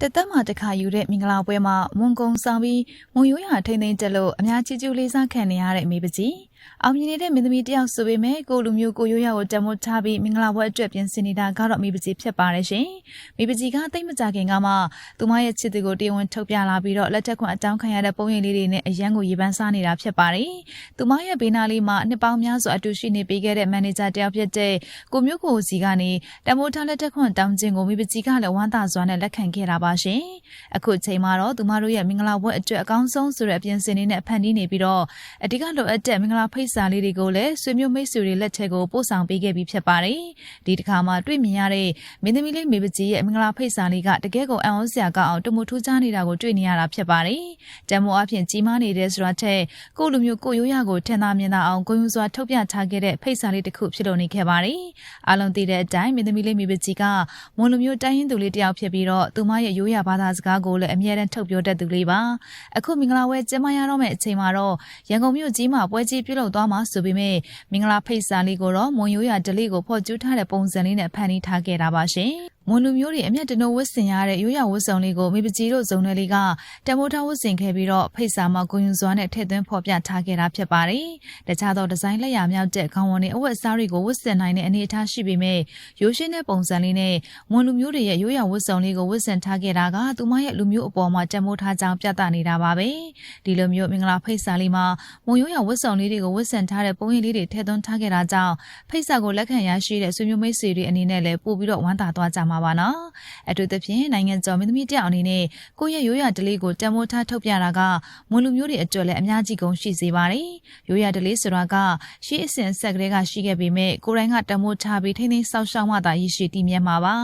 တသက်မှာတစ်ခါယူတဲ့မင်္ဂလာပွဲမှာမွန်ကုံဆောင်ပြီးမွန်ရိုးရာထိမ့်သိမ့်တက်လို့အများကြီးကျူးလေးစားခံနေရတဲ့မိပကြီး အောင်မြင်နေတဲ့မင်းသမီးတယောက်ဆိုပေမဲ့ကိုလူမျိုးကိုရိုးရာကိုတမိုးထားပြီးမင်္ဂလာပွဲအတွက်ပြင်ဆင်နေတာကတော့မိပကြီးဖြစ်ပါတယ်ရှင်မိပကြီးကတိတ်မကြခင်ကမှသူမရဲ့ချစ်သူကိုတရားဝင်ထုတ်ပြလာပြီးတော့လက်ထက်ခွန်အတောင်းခံရတဲ့ပုံရိပ်လေးတွေနဲ့အရန်ကိုရေပန်းစားနေတာဖြစ်ပါတယ်သူမရဲ့ဘေးနားလေးမှာနှစ်ပေါင်းများစွာအတူရှိနေပေးခဲ့တဲ့မန်နေဂျာတယောက်ဖြစ်တဲ့ကိုမျိုးကိုစီကနေတမိုးထားလက်ထက်ခွန်တောင်းခြင်းကိုမိပကြီးကလည်းဝမ်းသာစွာနဲ့လက်ခံခဲ့တာပါရှင်အခုချိန်မှာတော့သူမတို့ရဲ့မင်္ဂလာပွဲအတွက်အကောင်းဆုံးဆိုတဲ့အပြင်ဆင်လေးနဲ့ဖန်တီးနေပြီးတော့အဓိကလိုအပ်တဲ့မင်္ဂလာဖိတ်စာလေးတွေကိုလည်းဆွေမျိုးမိတ်ဆွေတွေလက်ထက်ကိုပို့ဆောင်ပေးခဲ့ပြီးဖြစ်ပါတယ်။ဒီတစ်ခါမှတွေ့မြင်ရတဲ့မင်းသမီးလေးမေပကြီးရဲ့မင်္ဂလာဖိတ်စာလေးကတကယ်ကိုအံ့ဩစရာကောင်းအောင်တမှုထူးခြားနေတာကိုတွေ့နေရတာဖြစ်ပါတယ်။တမိုးအဖြစ်ကြီးမားနေတဲ့ဆိုတာထက်ကိုလူမျိုးကိုရိုးရကိုထင်သာမြင်သာအောင်ကိုယုံစွာထုတ်ပြထားခဲ့တဲ့ဖိတ်စာလေးတစ်ခုဖြစ်လို့နေခဲ့ပါတယ်။အားလုံးသိတဲ့အတိုင်းမင်းသမီးလေးမေပကြီးကမွန်လူမျိုးတိုင်းရင်းသူလေးတစ်ယောက်ဖြစ်ပြီးတော့သူမရဲ့ရိုးရဘာသာစကားကိုလည်းအမြဲတမ်းထုတ်ပြောတတ်သူလေးပါ။အခုမင်္ဂလာဝဲကျင်းပရတော့မယ့်အချိန်မှာတော့ရန်ကုန်မြို့ကြီးမှာပွဲကြီးပြုလုပ်သွားမှာဆိုပေမဲ့မင်္ဂလာဖိတ်စာလေးကိုတော့မွန်ရိုးရဒလေးကိုဖော်ကျူးထားတဲ့ပုံစံလေးနဲ့ဖန်တီးထားခဲ့တာပါရှင်။ မွန်လူမျိုးတွေအမျက်တနိုးဝတ်ဆင်ရတဲ့ရိုးရဝတ်စုံလေးကိုမိပကြီးတို့ဇုံနယ်လေးကတမိုးထားဝတ်ဆင်ခဲ့ပြီးတော့ဖိတ်စာမှာကိုယွန်စွာနဲ့ထည့်သွင်းဖော်ပြထားခဲ့တာဖြစ်ပါတယ်။တခြားသောဒီဇိုင်းလက်ရာမြောက်တဲ့ခေါင်းဝန်းတွေအဝတ်အစားတွေကိုဝတ်ဆင်နိုင်တဲ့အနေအထားရှိပေမဲ့ရိုးရှင်းတဲ့ပုံစံလေးနဲ့မွန်လူမျိုးတွေရဲ့ရိုးရဝတ်စုံလေးကိုဝတ်ဆင်ထားခဲ့တာကသူမရဲ့လူမျိုးအပေါ်မှာတမိုးထားကြောင်းပြသနေတာပါပဲ။ဒီလိုမျိုးမင်္ဂလာဖိတ်စာလေးမှာမွန်ရိုးရဝတ်စုံလေးတွေကိုဝတ်ဆင်ထားတဲ့ပုံရိပ်လေးတွေထည့်သွင်းထားခဲ့တာကြောင့်ဖိတ်စာကိုလက်ခံရရှိတဲ့ဆွေမျိုးမိတ်ဆွေတွေအနေနဲ့လည်းပို့ပြီးတော့ဝမ်းသာသွားကြမှာပါနော်အထူးသဖြင့်နိုင်ငံကျော်မင်းသမီးတယောက်အနေနဲ့ကိုယ့်ရဲ့ရိုးရာဓလေ့ကိုတံမိုးထားထုတ်ပြတာကမွန်လူမျိုးတွေအတွက်လည်းအများကြီးကုန်ရှိစေပါတယ်ရိုးရာဓလေ့ဆိုတာကရှေးအစဉ်ဆက်ကလေးကရှိခဲ့ပေမဲ့ကိုယ်တိုင်ကတံမိုးထားပြီးထိန်းသိမ်းစောင့်ရှောက်မှသာရရှိတည်မြဲမှာပါ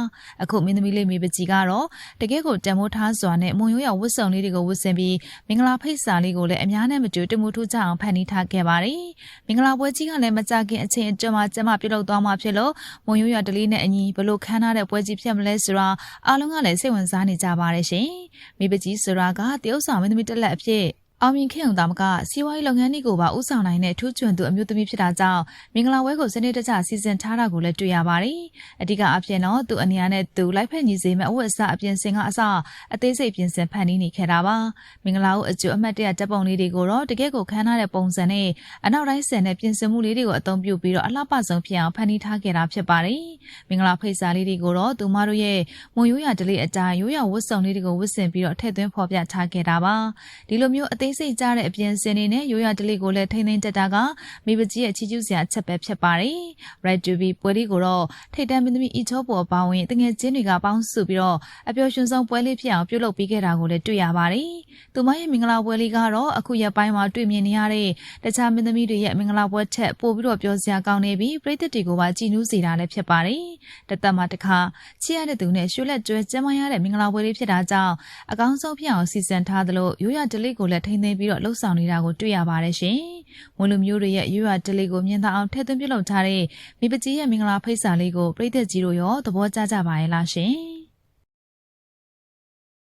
အခုမင်းသမီးလေးမေပကြီးကတော့တကယ့်ကိုတံမိုးထားစွာနဲ့မွန်ရိုးရာဝတ်စုံလေးတွေကိုဝတ်ဆင်ပြီးမင်္ဂလာဖိတ်စာလေးကိုလည်းအများနဲ့မတူတမှုထူးကြအောင်ဖန်တီးထားခဲ့ပါတယ်မင်္ဂလာပွဲကြီးကလည်းမကြခင်အချိန်အတွင်းမှာကျမပြုလုပ်သွားမှာဖြစ်လို့မွန်ရိုးရဒလေးနဲ့အညီဘလို့ခန်းထားတဲ့ပွဲကြီးဖြစ်မလဲဆိုတာအားလုံးကလည်းစိတ်ဝင်စားနေကြပါတယ်ရှင်။မိပကြီးဆိုတာကတရုတ်ဆောင်မင်းသမီးတက်လက်အဖြစ် အောင်မြင်ခဲ့အောင်တာမကစီးပွားရေးလုပ်ငန်းတွေကိုပါဥဆောင်နိုင်တဲ့ထူးချွန်သူအမျိုးသမီးဖြစ်တာကြောင့်မင်္ဂလာပွဲကိုစနစ်တကျစီစဉ်ထားတာကိုလည်းတွေ့ရပါတယ်။အဓိကအဖြစ်တော့သူအနေနဲ့သူလိုက်ဖက်ညီစေမဲ့အဝတ်အစားအပြင်ဆင်ကအစအသေးစိတ်ပြင်ဆင်ဖန်တီးနေခဲ့တာပါ။မင်္ဂလာဦးအကျိုးအမှတ်တရတပ်ပုံလေးတွေကိုတော့တကယ့်ကိုခမ်းထားတဲ့ပုံစံနဲ့အနောက်တိုင်းဆန်တဲ့ပြင်ဆင်မှုလေးတွေကိုအသုံးပြုပြီးတော့အလှပဆုံးဖြစ်အောင်ဖန်တီးထားခဲ့တာဖြစ်ပါတယ်။မင်္ဂလာဖိတ်စာလေးတွေကိုတော့သူမတို့ရဲ့မွန်ရိုးရာဒလေးအတိုင်းရိုးရာဝတ်စုံလေးတွေကိုဝတ်ဆင်ပြီးတော့ထည့်သွင်းဖော်ပြထားခဲ့တာပါ။ဒီလိုမျိုးအသေးစိတ်ကြတဲ့အပြင်စင်နေနဲ့ရိုးရာဒလေးကိုလည်းထိမ့်သိမ့်တက်တာကမိပကြီးရဲ့ချီကျူးစရာအချက်ပဲဖြစ်ပါတယ်။ Red to be ပွဲလေးကိုတော့ထိတ်တန့်မင်းသမီးအီချောပေါ်ပေါင်းဝင်တငယ်ချင်းတွေကပေါင်းစုပြီးတော့အပျော်ရွှင်ဆုံးပွဲလေးဖြစ်အောင်ပြုလုပ်ပေးခဲ့တာကိုလည်းတွေ့ရပါတယ်။သူမရဲ့မင်္ဂလာပွဲလေးကတော့အခုရက်ပိုင်းမှာတွေ့မြင်နေရတဲ့တခြားမင်းသမီးတွေရဲ့မင်္ဂလာပွဲထက်ပိုပြီးတော့ပြောစရာကောင်းနေပြီးပြည်သက်တွေကိုပါကြည်နူးစေတာလည်းဖြစ်ပါတယ်။တသက်မှာတစ်ခါချစ်ရတဲ့သူနဲ့ရွှေလက်ကျွဲကျမ်းမရတဲ့မင်္ဂလာပွဲလေးဖြစ်တာကြောင့်အကောင်းဆုံးဖြစ်အောင်စီစဉ်ထားသလိုရိုးရာဒလေးကိုလည်းထိမ့်သိမ်းပြီးတော့လှုပ်ဆောင်နေတာကိုတွေ့ရပါတယ်ရှင်။ဝန်လူမျိုးတွေရဲ့ရိုးရာဒလေးကိုမြင်သာအောင်ထည့်သွင်းပြုလုပ်ထားတဲ့မိပကြီးရဲ့မင်္ဂလာဖိတ်စာလေးကိုပြည်သက်ကြီးတို့ရောသဘောကျကြပါရဲ့လားရှင်။